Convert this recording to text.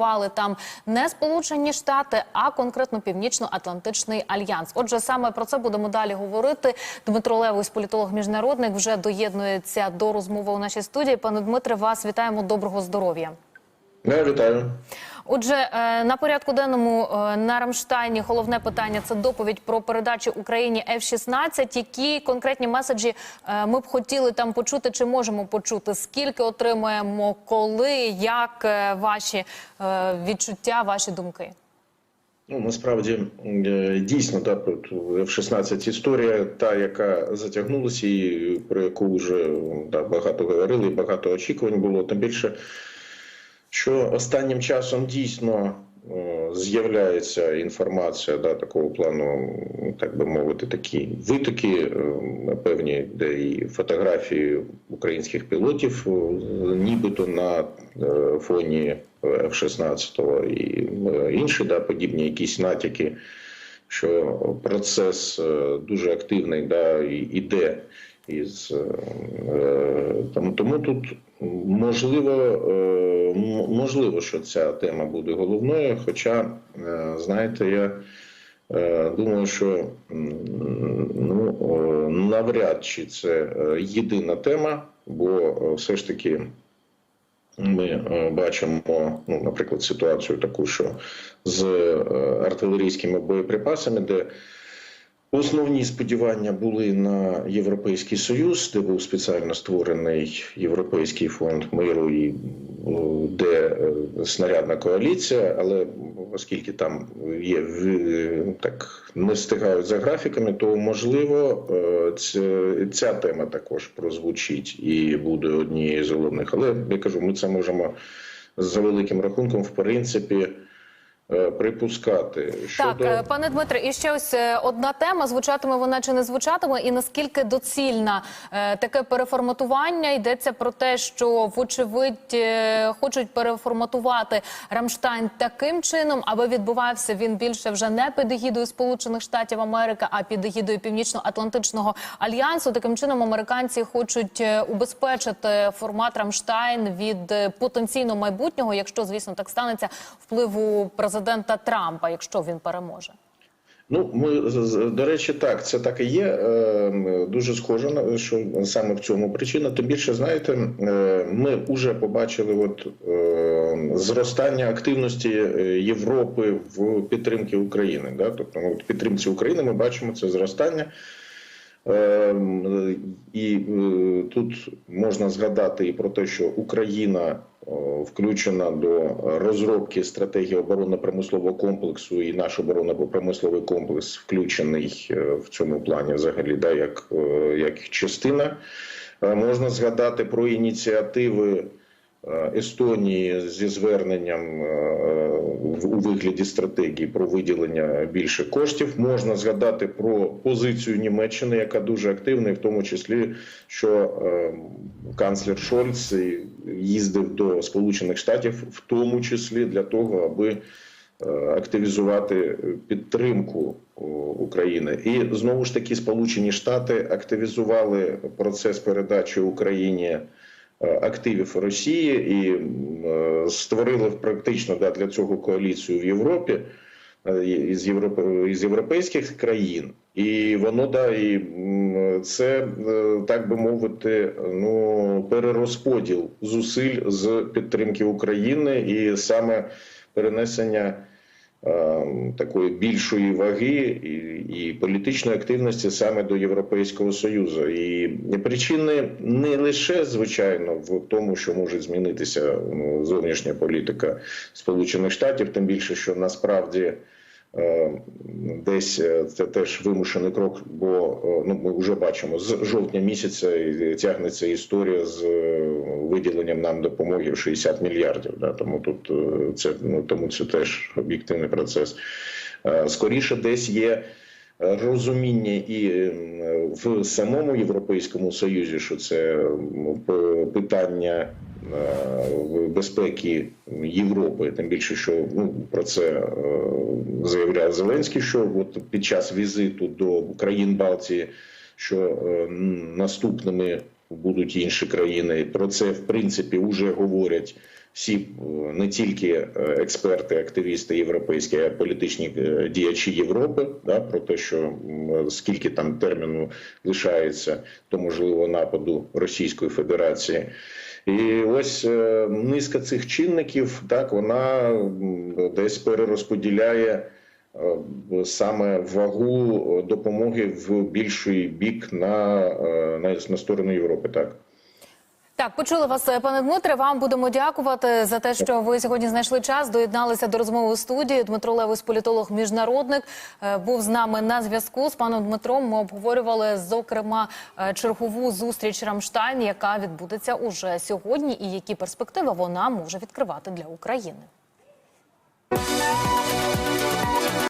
керували там не Сполучені Штати, а конкретно Північно-Атлантичний альянс. Отже, саме про це будемо далі говорити. Дмитро Левий, політолог міжнародник, вже доєднується до розмови у нашій студії. Пане Дмитре, вас вітаємо. Доброго здоров'я. Вітаю. Отже, е, на порядку денному е, на Рамштайні головне питання це доповідь про передачу Україні F-16. Які конкретні меседжі е, ми б хотіли там почути? Чи можемо почути? Скільки отримаємо, коли, як ваші відчуття, ваші думки? Ну насправді дійсно да, тут F-16 історія, та яка затягнулася, і про яку вже да, багато говорили, багато очікувань було. Тим більше, що останнім часом дійсно е, з'являється інформація да, такого плану, так би мовити, такі витоки е, певні, де і фотографії українських пілотів, е, нібито на фоні F-16 і е, інші да, подібні якісь натяки, що процес дуже активний да, і іде. Із, е, тому, тому тут можливо, е, можливо, що ця тема буде головною. Хоча, е, знаєте, я е, думаю, що ну, е, навряд чи це е, єдина тема, бо е, все ж таки ми е, бачимо, ну, наприклад, ситуацію таку, що з е, артилерійськими боєприпасами, де основні сподівання були на Європейський Союз, де був спеціально створений Європейський фонд миру, і де е, снарядна коаліція, але оскільки там є так не встигають за графіками, то можливо е, ця тема також прозвучить і буде однією з головних. Але я кажу, ми це можемо за великим рахунком, в принципі, е, припускати. Так, е, пане Дмитре, і ще ось е, одна тема. Звучатиме вона чи не звучатиме, і наскільки доцільна таке переформатування? Йдеться про те, що вочевидь хочуть переформатувати Рамштайн таким чином, аби відбувався він більше вже не під егідою Сполучених Штатів Америки, а під егідою Північно-Атлантичного альянсу. Таким чином американці хочуть убезпечити формат Рамштайн від потенційно майбутнього, якщо звісно так станеться, впливу президента Трампа, якщо він переможе. Ну, ми до речі, так, це так і є. Е, Дуже схоже що саме в цьому причина. Тим більше, знаєте, е, ми вже побачили от е, зростання активності Європи в підтримці України. Да? Тобто, ну, в підтримці України ми бачимо це зростання. І тут можна згадати і про те, що Україна включена до розробки стратегії оборонно-промислового комплексу, і наш оборонно-промисловий комплекс включений е, в цьому плані, взагалі, да, як, е, як частина. Е, Можна згадати про ініціативи е, Естонії зі зверненням е, у вигляді стратегії про виділення більше коштів. Можна згадати про позицію Німеччини, яка дуже активна, і в тому числі, що е, канцлер Шольц їздив до Сполучених Штатів, в тому числі для того, аби е, активізувати підтримку України. І знову ж таки, Сполучені Штати активізували процес передачі Україні е, активів Росії і е, створили практично да, для цього коаліцію в Європі е, із, Європи, із європейських країн. І воно да, і це е, так би мовити, ну перерозподіл зусиль з підтримки України і саме перенесення е, такої більшої ваги і, і політичної активності саме до Європейського Союзу. І причини не лише звичайно в тому, що може змінитися ну, зовнішня політика Сполучених Штатів, тим більше, що насправді. Е, Десь е, це теж вимушений крок, бо е, ну ми вже бачимо з жовтня місяця тягнеться історія з виділенням нам допомоги в 60 мільярдів. Да, тому тут це ну тому це теж об'єктивний процес. Скоріше, десь є розуміння і в самому Європейському Союзі, що це питання безпеки Європи, тим більше, що ну про це е, заявляв Зеленський, що от під час візиту до країн Балтії, що е, наступними будуть інші країни. Про це в принципі вже говорять всі е, не тільки експерти, активісти європейські, а й політичні діячі Європи, да, про те, що скільки там терміну лишається до можливого нападу Російської Федерації. І ось е, низка цих чинників, так вона десь перерозподіляє е, саме вагу допомоги в більший бік на, е, на, на сторону Європи. Так. Так, почули вас, е, пане Дмитре. Вам будемо дякувати за те, що ви сьогодні знайшли час. Доєдналися до розмови у студії. Дмитро Левус, політолог, міжнародник, е, був з нами на зв'язку. З паном Дмитром ми обговорювали зокрема е, чергову зустріч Рамштайн, яка відбудеться уже сьогодні, і які перспективи вона може відкривати для України.